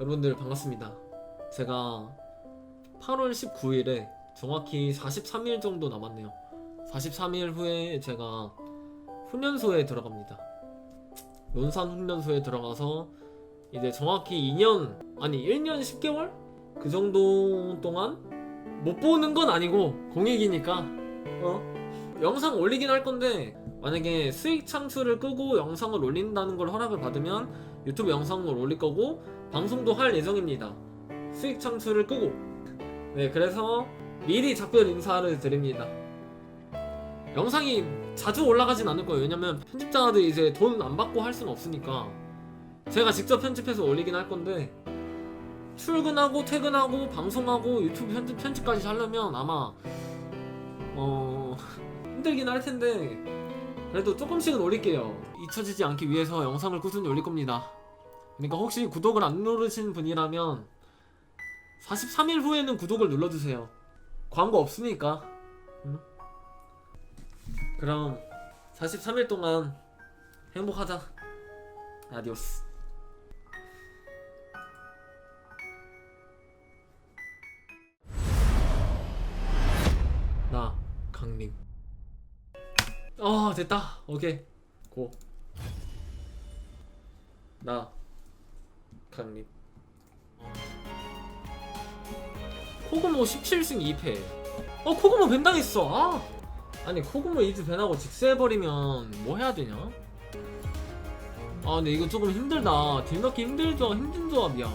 여러분들 반갑습니다. 제가 8월 19일에 정확히 43일 정도 남았네요. 43일 후에 제가 훈련소에 들어갑니다. 논산 훈련소에 들어가서 이제 정확히 2년 아니 1년 10개월 그 정도 동안 못 보는 건 아니고 공익이니까 어 영상 올리긴 할 건데 만약에 수익 창출을 끄고 영상을 올린다는 걸 허락을 받으면 유튜브 영상을 올릴 거고 방송도 할 예정입니다. 수익 창출을 끄고 네 그래서 미리 작별 인사를 드립니다. 영상이 자주 올라가진 않을 거예요. 왜냐면 편집자들 이제 돈 안 받고 할 수는 없으니까 제가 직접 편집해서 올리긴 할 건데 출근하고 퇴근하고 방송하고 유튜브 편집 편집까지 하려면 아마 어 힘들긴 할 텐데 그래도 조금씩은 올릴게요. 잊혀지지 않기 위해서 영상을 꾸준히 올릴 겁니다. 그러니까 혹시 구독을 안 누르신 분이라면 43일 후에는 구독을 눌러주세요. 광고 없으니까. 응? 그럼 43일 동안 행복하자. 아디오스. 어 됐다. 오케이. 고. 나 강림. 코그모 17승 2패. 어 코그모 벤당했어. 아. 아니 코그모 이즈 벤하고 직수해버리면 뭐 해야 되냐? 아 근데 이거 조금 힘들다. 딜 넣기 힘들 조합 힘든 조합이야.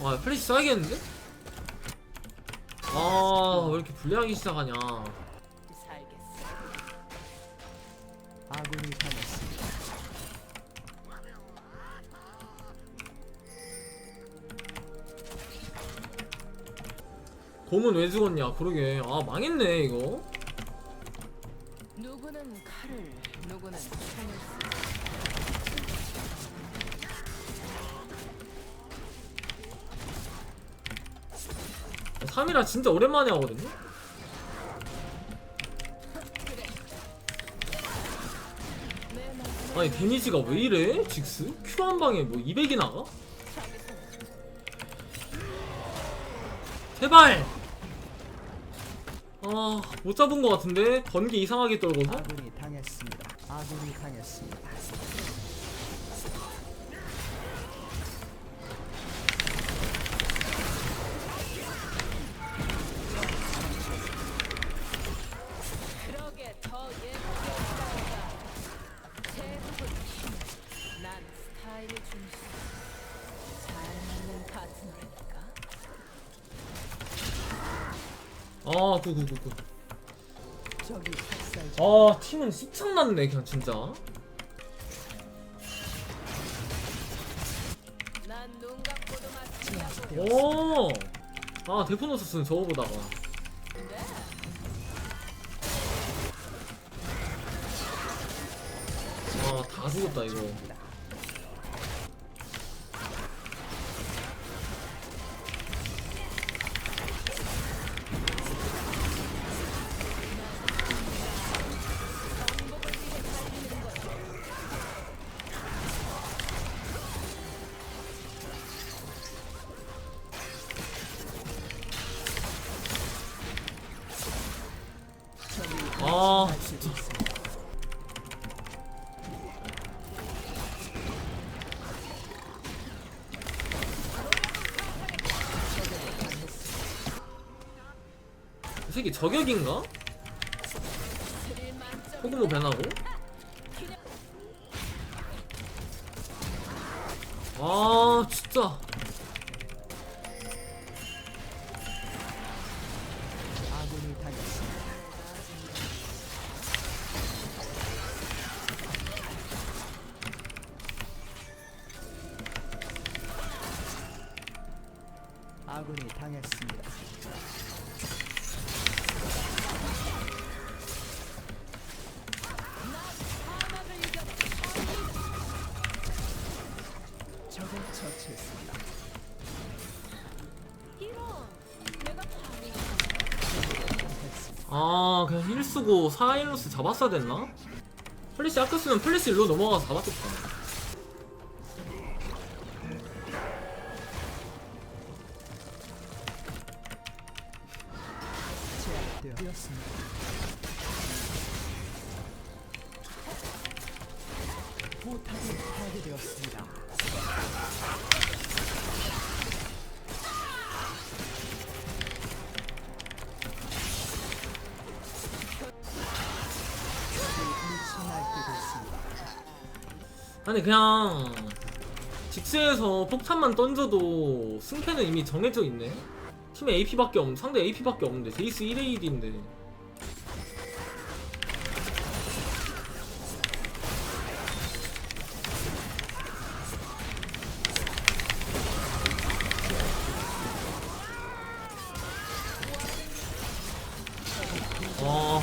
아 플래시 써야겠는데? 아왜 이렇게 불리하게 시작하냐? 살겠어. 아군이 당했습니다. 곰은 왜 죽었냐? 그러게. 아 망했네 이거. 누구는 칼을, 누구는 총을 쓰. 3이라 진짜 오랜만에 하거든요. 아니 데미지가 왜 이래? 직스? Q 한 방에 뭐 200이 나가? 제발! 아, 못 잡은 것 같은데? 번개 이상하게 떨고서? 아군이 당했습니다. 아군이 당했습니다. 더 예쁘게 싸우자. 제국은 힘. 난 스타일의 중심. 잘 맞는 파트너니까. 아, 구구구구. 적이 학살 중. 아, 팀은 씹창났네, 그냥 진짜. 오! 아, 데프노서스는 저거 보다가. 네. 아, 다 죽었다, 이거. 새끼 저격인가? 코그모 배나고? 아 진짜 아군이 당했습니다. 처치했습니다. 아 그냥 힐 쓰고 사일러스 잡았어야 됐나? 플래시 아꼈으면 플래시 일로 넘어가서 잡았겠다 제압되었습니다. 포탑이 파괴되었습니다. 아니 그냥 직스에서 폭탄만 던져도 승패는 이미 정해져 있네. 팀에 AP밖에 없는 상대 AP밖에 없는데 제이스 1AD인데. 아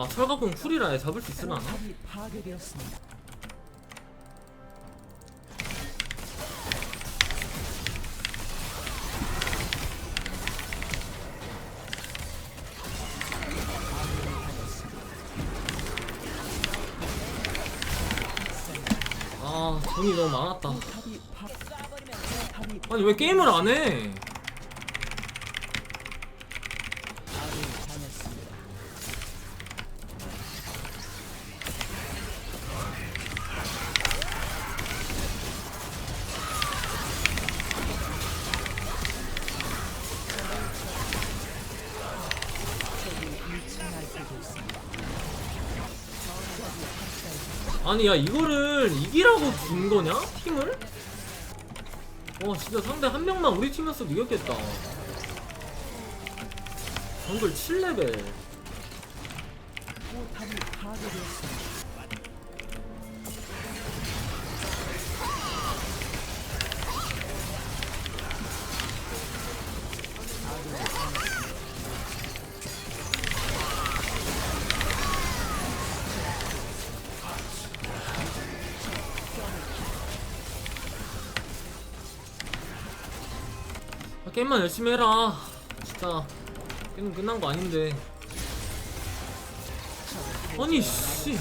아 철갑공 쿨이라 잡을 수 있으나. 아 돈이 너무 많았다 아니 왜 게임을 안 해? 아니 야 이거를 이기라고 준 거냐? 팀을? 와 진짜 상대 한 명만 우리 팀이었어도 이겼겠다 정글 7레벨 포탑이 파괴되었습니다. 게임만 열심히 해라. 진짜. 게임 끝난 거 아닌데. 아니 씨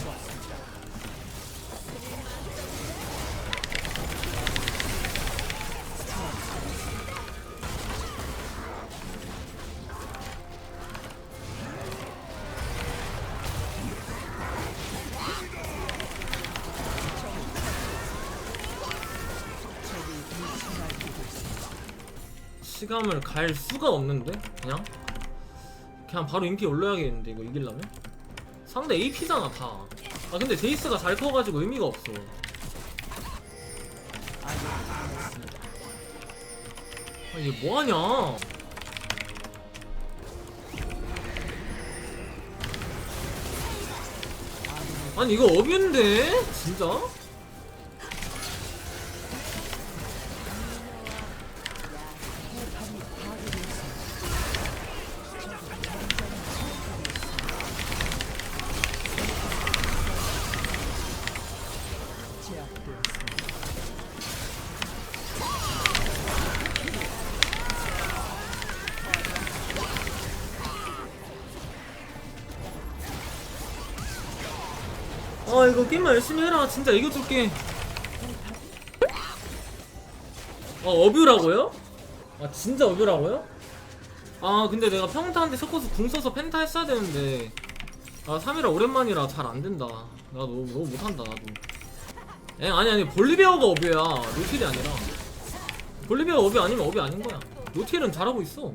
시감을 갈 수가 없는데? 그냥? 그냥 바로 인피 올려야겠는데 이거 이기려면? 상대 AP잖아 다 아 근데 제이스가 잘 커가지고 의미가 없어. 아 이게 뭐하냐? 아니 이거 업인데? 진짜? 아 이거 게임만 열심히 해라. 진짜 이겨줄게 어 어뷰라고요? 아 진짜 어뷰라고요? 아 근데 내가 평타한테 섞어서 궁 써서 펜타 했어야 되는데. 아 3이라 오랜만이라 잘 안된다. 나 너무, 너무 못한다 나도. 엥 아니 아니 볼리베어가 어뷰야. 노틸이 아니라. 볼리베어 어뷰 아니면 어뷰 아닌 거야. 노틸은 잘하고 있어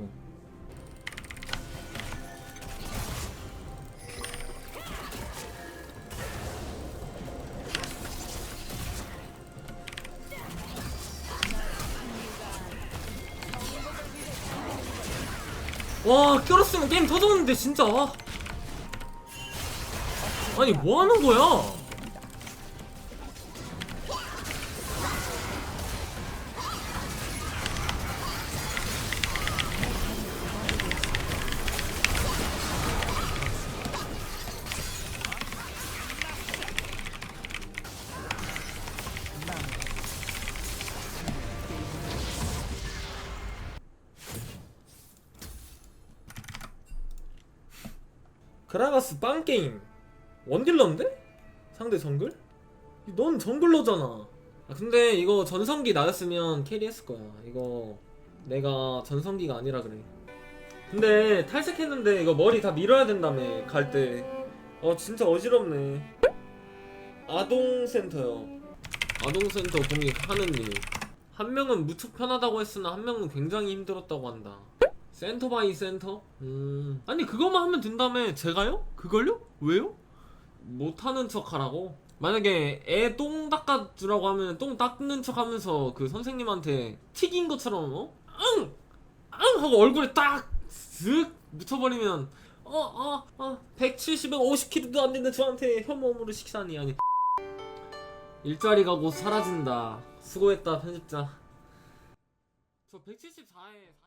와 껴렸으면 게임 터졌는데 진짜. 아니 뭐 하는 거야 그라가스 빵게임. 원딜러인데? 상대 정글? 넌 정글러잖아. 아 근데 이거 전성기 나였으면 캐리했을 거야. 이거 내가 전성기가 아니라 그래. 근데 탈색했는데 이거 머리 다 밀어야 된다며 갈 때 어 진짜 어지럽네. 아동센터요. 아동센터 공익하는 일한 명은 무척 편하다고 했으나 한 명은 굉장히 힘들었다고 한다 센터 바이 센터? 음 아니 그것만 하면 된다며 제가요? 그걸요? 왜요? 못하는 척 하라고? 만약에 애 똥 닦아주라고 하면 똥 닦는 척 하면서 그 선생님한테 튀긴 것처럼 어? 응! 응! 하고 얼굴에 딱쓱 묻혀버리면 어, 어, 어, 170에 50kg도 안 되는 저한테 혐오물을 식사니 아니 일자리가 곧 사라진다 수고했다 편집자 저 174에